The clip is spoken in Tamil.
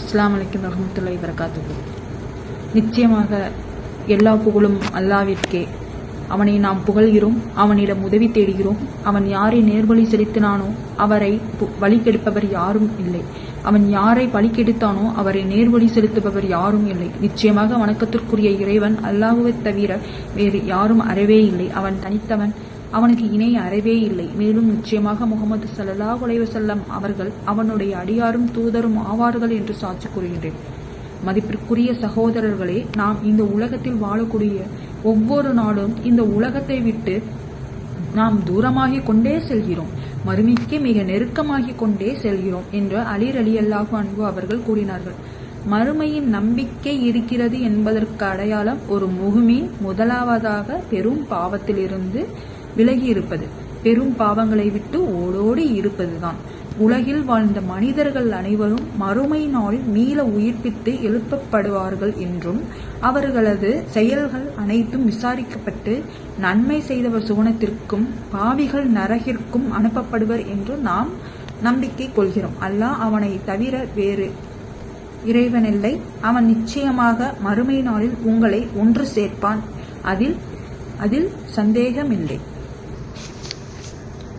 அஸ்லாம் அலைக்கும் வரஹ்மத்துல்லாஹி வரகாத்துஹு நிச்சயமாக எல்லா புகழும் அல்லாவிற்கே அவனை நாம் புகழ்கிறோம் அவனிடம் உதவி தேடுகிறோம். அவன் யாரை நேர்வழி செலுத்தினானோ அவரை பு- வழி கெடுப்பவர் யாரும் இல்லை. அவன் யாரை வழி கெடுத்தானோ அவரை நேர்வழி செலுத்துபவர் யாரும் இல்லை. நிச்சயமாக வணக்கத்திற்குரிய இறைவன் அல்லாஹுவை தவிர வேறு யாரும் அறவே இல்லை. அவன் தனித்தவன் அவனுக்கு இணை அறவே இல்லை. மேலும் நிச்சயமாக முகமது சல்லா அலைஹி செல்லம் அவர்கள் அவனுடைய அடியாரும் தூதரும் ஆவார்கள் என்று சாட்சி கூறுகின்றேன். மதிப்பிற்குரிய சகோதரர்களே நாம் இந்த உலகத்தில் வாழக்கூடிய ஒவ்வொரு நாளும் இந்த உலகத்தை விட்டு நாம் தூரமாகி கொண்டே செல்கிறோம். மறுமைக்கு மிக நெருக்கமாகிக் கொண்டே செல்கிறோம் என்று அலிர் அலி அல்லாஹு அன்பு அவர்கள் கூறினார்கள். மறுமையின் நம்பிக்கை இருக்கிறது என்பதற்கு அடையாளம் ஒரு முகுமின் முதலாவதாக பெரும் பாவத்திலிருந்து விலகி இருப்பது. பெரும் பாவங்களை விட்டு ஓடோடி இருப்பதுதான். உலகில் வாழ்ந்த மனிதர்கள் அனைவரும் மறுமை நாளில் மீள உயிர்ப்பித்து எழுப்பப்படுவார்கள் என்றும் அவர்களது செயல்கள் அனைத்தும் விசாரிக்கப்பட்டு நன்மை செய்தவர் சுவனத்திற்கும் பாவிகள் நரகிற்கும் அனுப்பப்படுவர் என்று நாம் நம்பிக்கை கொள்கிறோம். அல்லாஹ் அவனை தவிர வேறு இறைவனில்லை. அவன் நிச்சயமாக மறுமை நாளில் உங்களை ஒன்று சேர்ப்பான். அதில் அதில் சந்தேகமில்லை.